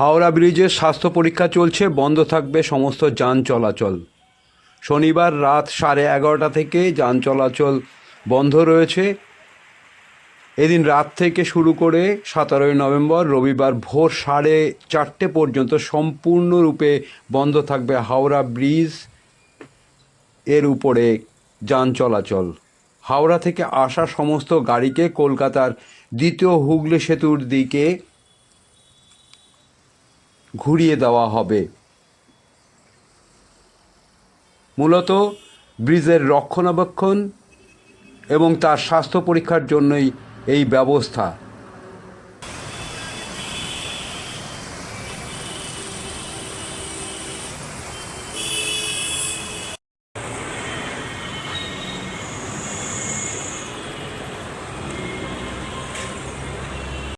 হাওড়া ব্রিজের স্বাস্থ্য পরীক্ষা চলছে, বন্ধ থাকবে সমস্ত যান চলাচল। শনিবার রাত সাড়ে এগারোটা থেকে যান চলাচল বন্ধ রয়েছে। এদিন রাত থেকে শুরু করে সতেরোই নভেম্বর রবিবার ভোর সাড়ে চারটে পর্যন্ত সম্পূর্ণরূপে বন্ধ থাকবে হাওড়া ব্রিজের উপরে যান চলাচল। হাওড়া থেকে আসা সমস্ত গাড়িকে কলকাতার দ্বিতীয় হুগলি সেতুর দিকে ঘুরিয়ে দেওয়া হবে। মূলত ব্রিজের রক্ষণাবেক্ষণ এবং তার স্বাস্থ্য পরীক্ষার জন্যই এই ব্যবস্থা।